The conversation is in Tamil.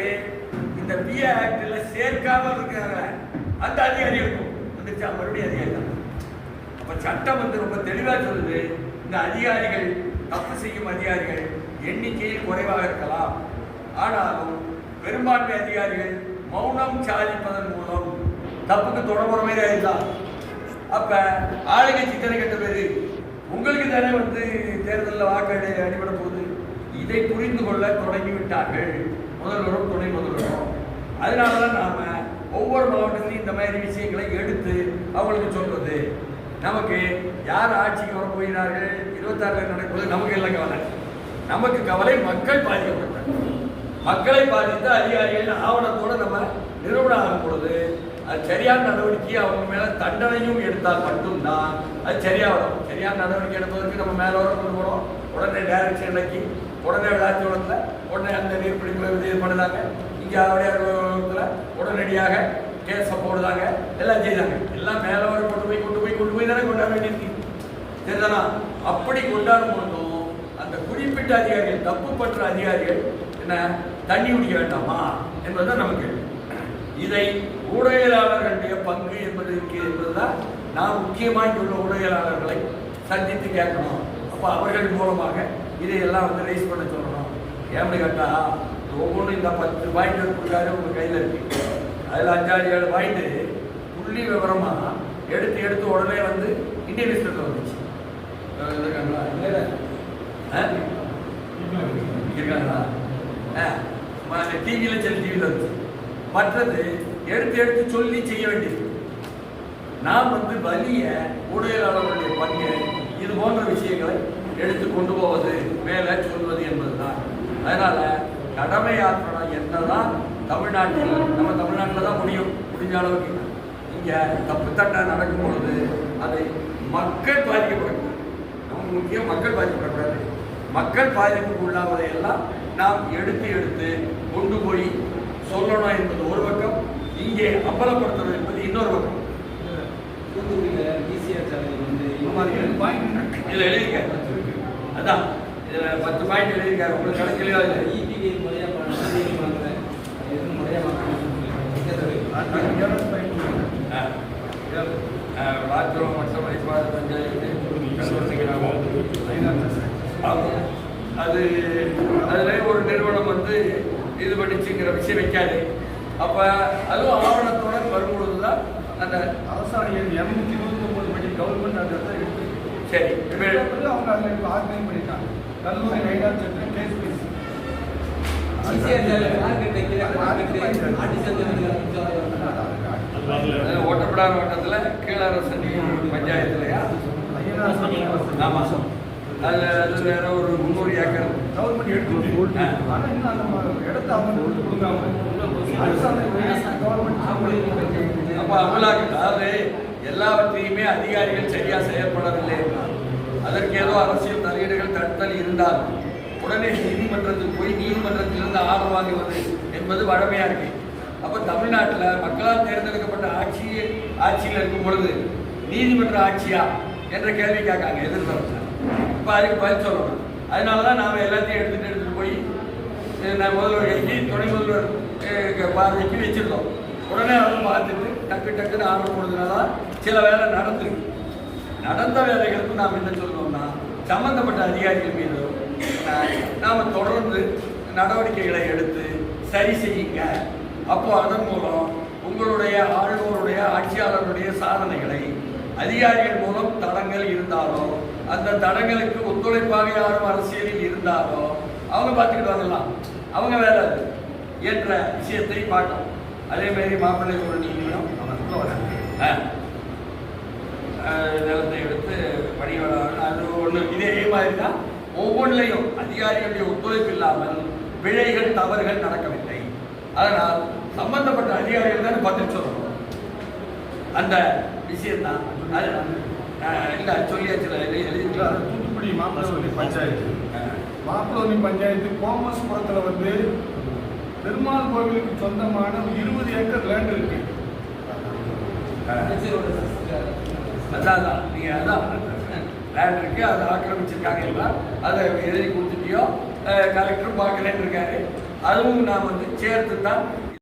வந்து இந்த பிஏ ஆக்டில் சேர்க்காம இருக்கிற அந்த அதிகாரி இருக்கும். வந்துச்சா மறுபடியும் அதிகாரி தான். அப்போ சட்டம் வந்து ரொம்ப தெளிவாக சொல்லுது. இந்த அதிகாரிகள் தப்பு செய்யும் அதிகாரிகள் எண்ணிக்கையில் குறைவாக இருக்கலாம். ஆனாலும் பெரும்பான்மை அதிகாரிகள் மௌனம் சாதிப்பதன் மூலம் தப்புக்கு தொடர்புற மாதிரி ஆயிடலாம் அப்ப ஆளுங்கட்சி திறன் கட்ட உங்களுக்கு தானே வந்து தேர்தலில் வாக்கு அடிபட போகுது? இதை புரிந்து கொள்ள தொடங்கி விட்டார்கள் முதல்வரும் துணை முதல்வரும். அதனால தான் நாம ஒவ்வொரு மாவட்டத்திலையும் இந்த மாதிரி விஷயங்களை எடுத்து அவங்களுக்கு சொல்வது நமக்கு யார் ஆட்சிக்கு வரப்போகிறார்கள் போகிறார்கள்? இருபத்தாறுல நடக்கும்போது நமக்கு இல்லை கவலை? நமக்கு கவலை மக்கள் பாதிக்கப்பட்டாங்க மக்களை பாதித்த அதிகாரிகள் ஆவணத்தோட நம்ம நிறுவனம் ஆகும் பொழுது அது சரியான நடவடிக்கை அவங்க மேலே தண்டனையும் எடுத்தால் மட்டும்தான் அது சரியாக வரும் சரியான நடவடிக்கை எடுப்பதற்கு நம்ம மேலே வர கொண்டு போகிறோம் உடனே டைரக்ஷன் இலக்கி உடனே விளாச்சோளத்தில் உடனே அந்த நீர்ப்பிடிப்பு இது பண்ணுறாங்க இங்கே அவடையாளத்துல உடனடியாக கேஸை போடுறாங்க எல்லாம் செய்தாங்க. எல்லாம் மேலே வர கொண்டு போய் கொண்டு போய் கொண்டு போய் தானே கொண்டாட வேண்டியிருக்கு. சரிதானா? அப்படி கொண்டாடும் பொழுதும் அந்த குறிப்பிட்ட அதிகாரிகள் தப்பு பற்ற அதிகாரிகள் என்ன தண்ணி குடிக்க வேண்டாமா என்பதுதான் நமக்கு இதை ஊடகவியலாளர்களுடைய பங்கு என்பது இருக்கு என்பதுதான் நான் முக்கியமாக இங்குள்ள ஊடகவியலாளர்களை சந்தித்து கேட்கணும். அப்போ அவர்கள் மூலமாக இதையெல்லாம் வந்து ரைஸ் பண்ண சொல்லணும். ஏன்னு கேட்டா ஒவ்வொன்றும் இந்த பத்து பாயிண்ட் கொடுக்காரு உங்க கையில் இருக்கு. அதில் அஞ்சாறு ஏழு பாயிண்ட் புள்ளி விவரமா எடுத்து எடுத்து உடனே வந்து இந்தியன் நியூஸ்பேப்பர் வந்துச்சு இருக்காங்களா? இல்லை ஆ? டிவியில் சில டிவியில் வந்துச்சு மற்றது எடுத்து எடுத்து சொல்லி செய்ய வேண்டியது. நாம் வந்து வலிய ஊடகவியலாளர்களுடைய பங்கு இது போன்ற விஷயங்களை எடுத்து கொண்டு போவது மேலே சொல்வது என்பதுதான். அதனால கடமையாற்றணும் என்னதான் தமிழ்நாட்டில் நம்ம தமிழ்நாட்டில் தான் முடியும் முடிஞ்ச அளவுக்கு. இங்கே தப்பு நடக்கும் பொழுது அதை மக்கள் பாதிக்கப்படக்கூடாது நமக்கு முக்கியம் மக்கள் பாதிக்கப்படக்கூடாது மக்கள் பாதிப்புக்கு உள்ளாவதை எல்லாம் நாம் எடுத்து எடுத்து கொண்டு போய் சொல்லணும் என்பது ஒரு பக்கம் இங்கே அம்பலப்படுத்துறது என்பது இன்னொரு பக்கம். தூத்துக்குடியில சாலையில் வந்து இதுல எழுதியிருக்காரு அதான் இதில் பத்து பாயிண்ட் எழுதியிருக்காரு. உங்களுக்கு கணக்கிலேயோ இல்லை இபிகே முறையா பண்ணுறாங்க எதுவும் முறையாக பாத்ரூம் மற்றும் வழிபாடு பஞ்சாயத்து அது அதில் ஒரு நிறுவனம் வந்து இது பண்ணிச்சுங்கிற விஷயம் வைக்காது. அப்போ அதுவும் ஆவணத்தோட வரும்பொழுது தான் அந்த அரசாணை இரநூத்தி இருபத்தி ஒன்பது படி கவர்மெண்ட் அந்த இடத்துல எடுத்து சரி. அவங்க அதில் இப்போ ஆர்கனைஸ் பண்ணிட்டாங்க கல்லூரி ரைடா சென்டர் கேஸ் பீஸ் ஓட்டப்படாத ஓட்டத்துல கீழரசனி பஞ்சாயத்துலயா ஆமா அதுல அது வேற ஒரு முந்நூறு ஏக்கர். கவர்மெண்ட் எடுத்து ஆ. ஆனா இன்னும் அந்த இடத்த அவங்க விட்டு கொடுக்காம அப்ப அமலாக்க அதாவது எல்லாவற்றையுமே அதிகாரிகள் சரியா செயல்படவில்லை என்றார் அதற்கு ஏதோ அரசியல் தலையீடுகள் தடுத்தல் இருந்தால் உடனே நீதிமன்றத்துக்கு போய் நீதிமன்றத்திலிருந்து ஆர்டர் வாங்குவது என்பது வழமையா இருக்கு. அப்ப தமிழ்நாட்டில் மக்களால் தேர்ந்தெடுக்கப்பட்ட ஆட்சி ஆட்சியில் இருக்கும் பொழுது நீதிமன்ற ஆட்சியா என்ற கேள்வி கேட்காங்க எதிர்த்தரப்புல. இப்ப அதுக்கு பதில் சொல்லணும். அதனாலதான் நாம எல்லாத்தையும் எடுத்துட்டு எடுத்துட்டு போய் நான் முதல்வர் கைக்கு துணை முதல்வர் பார்வைக்கு வச்சுருந்தோம் உடனே அதை பார்த்துட்டு டக்கு டக்குன்னு ஆர்டர் போடுறதுனால சில வேலை நடந்துருக்கு. நடந்த வேலைகளுக்கு நாம் என்ன சொல்லணும்னா சம்மந்தப்பட்ட அதிகாரிகள் மீது நாம் தொடர்ந்து நடவடிக்கைகளை எடுத்து சரி செய்யுங்க. அப்போ அதன் மூலம் உங்களுடைய ஆளுநருடைய ஆட்சியாளருடைய சாதனைகளை அதிகாரிகள் மூலம் தடங்கள் இருந்தாலோ அந்த தடங்களுக்கு ஒத்துழைப்பாக யாரும் அரசியலில் இருந்தாலோ அவங்க பார்த்துக்கிட்டு அவங்க வேலை அது என்ற விஷயத்தை பார்க்கணும் அதே மாதிரி மாப்பிள்ளை ஒரு நீங்களும் நிலத்தை எடுத்து பணியாளர் அது ஒன்று இதே மாதிரி தான் ஒவ்வொன்றிலையும் அதிகாரிகளுடைய ஒத்துழைப்பு இல்லாமல் பிழைகள் தவறுகள் நடக்கவில்லை அதனால் சம்பந்தப்பட்ட அதிகாரிகள் தான் பதில் சொல்லணும் அந்த விஷயம்தான் அது இல்லை சொல்லியாச்சு எழுதிக்கலாம் எழுதி- எழுதிருக்கலாம் தூத்துக்குடி மாப்பிள்ளவல்லி பஞ்சாயத்து மாப்பிள்ளவல்லி பஞ்சாயத்து கோமஸ்புரத்தில் வந்து பெருமாள் கோவிலுக்கு சொந்தமான ஒரு இருபது ஏக்கர் லேண்ட் இருக்கு. அதான் அதான். நீங்க அதான் லேண்ட் இருக்கு அதை ஆக்கிரமிச்சிருக்காங்க எல்லாம். அதை எழுதி கொடுத்துட்டியோ கலெக்டரும் பார்க்கலன்னு இருக்காரு. அதுவும் நான் வந்து சேர்த்து தான்